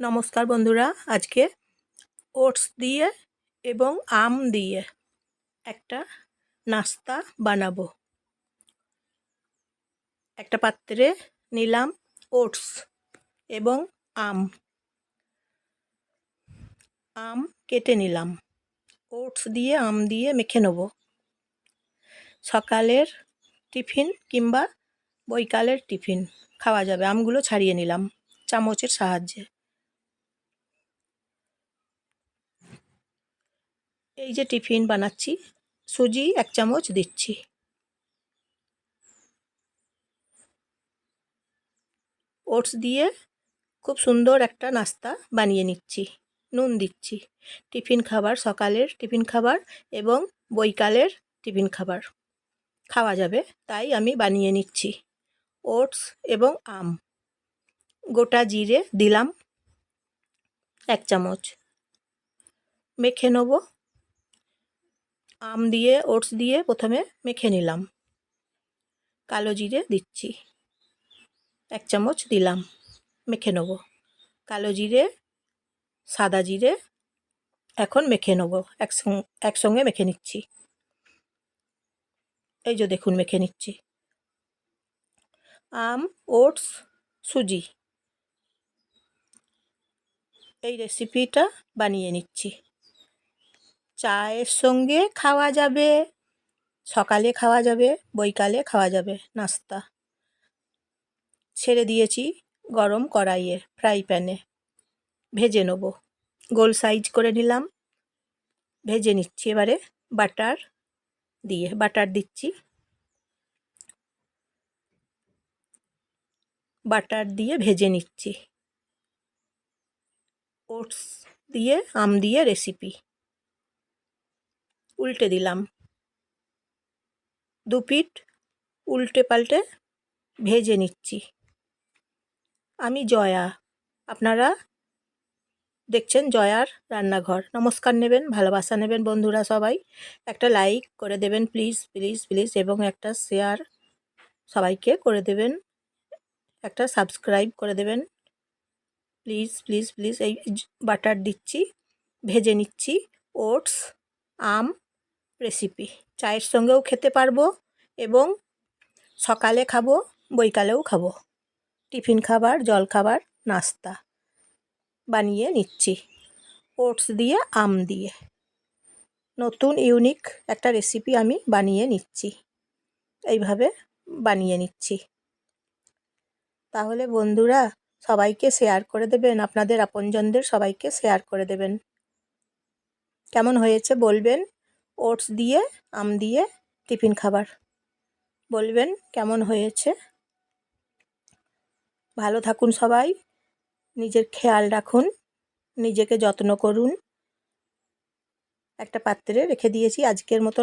নমস্কার বন্ধুরা, আজকে ওটস দিয়ে এবং আম দিয়ে একটা নাস্তা বানাবো। একটা পাত্রে নিলাম ওটস এবং আম। আম কেটে নিলাম। ওটস দিয়ে, আম দিয়ে মেখে নেব। সকালের টিফিন কিংবা বৈকালের টিফিন খাওয়া যাবে। আমগুলো ছাড়িয়ে নিলাম চামচের সাহায্যে। এই যে টিফিন বানাচ্ছি, সুজি এক চামচ দিচ্ছি। ওটস দিয়ে খুব সুন্দর একটা নাস্তা বানিয়ে নিচ্ছি, নুন দিচ্ছি। টিফিন খাবার সকালের টিফিন খাবার এবং বৈকালের টিফিন খাবার। খাওয়া যাবে, তাই আমি বানিয়ে নিচ্ছি, ওটস এবং আম। গোটা জিরে দিলাম, এক চামচ। মেখে নেব আম দিয়ে, ওটস দিয়ে প্রথমে মেখে নিলাম। কালো জিরে দিচ্ছি। এক চামচ দিলাম। মেখে নেব। কালো জিরে, সাদা জিরে এখন মেখে নেব। একসঙ্গে একসঙ্গে মেখে নিচ্ছি। এই যে দেখুন, মেখে নিচ্ছি। আম, ওটস, সুজি। এই রেসিপিটা বানিয়ে নিচ্ছি। চায়ের সঙ্গে খাওয়া যাবে। সকালে খাওয়া যাবে, বৈকালে খাওয়া যাবে, নাস্তা। ছেড়ে দিয়েছি গরম কড়াইয়ে ফ্রাই প্যানে। ভেজে নেব। গোল সাইজ করে নিলাম। ভেজে নিচ্ছি এবারে বাটার দিয়ে, বাটার দিচ্ছি। বাটার দিয়ে ভেজে নিচ্ছি। ওটস দিয়ে, আম দিয়ে রেসিপি উল্টে দিলাম। দু পিঠ উল্টে পাল্টে ভেজে নিচ্ছি। আমি জয়া। আপনারা দেখছেন জয়ার রান্নাঘর। নমস্কার নেবেন, ভালোবাসা নেবেন বন্ধুরা সবাই। একটা লাইক করে দেবেন প্লিজ প্লিজ প্লিজ এবং একটা শেয়ার সবাইকে করে দেবেন। একটা সাবস্ক্রাইব করে দেবেন। প্লিজ প্লিজ প্লিজ এই বাটার দিচ্ছি, ভেজে নিচ্ছি ওটস আম রেসিপি চায়ের সঙ্গেও খেতে পারব এবং সকালে খাব, বৈকালেও খাব। টিফিন খাবার, জল খাবার, নাস্তা বানিয়ে নিচ্ছি। ওটস দিয়ে, আম দিয়ে। নতুন, ইউনিক একটা রেসিপি আমি বানিয়ে নিচ্ছি। এইভাবে বানিয়ে নিচ্ছি। তাহলে বন্ধুরা, সবাইকে শেয়ার করে দেবেন, আপনাদের আপনজনদের সবাইকে শেয়ার করে দেবেন। কেমন হয়েছে বলবেন? ওটস দিয়ে, আম দিয়ে টিফিন খাবার। বলবেন, কেমন হয়েছে? ভালো থাকুন সবাই। নিজের খেয়াল রাখুন। নিজেকে যত্ন করুন। একটা পাত্রে রেখে দিয়েছি আজকের মতো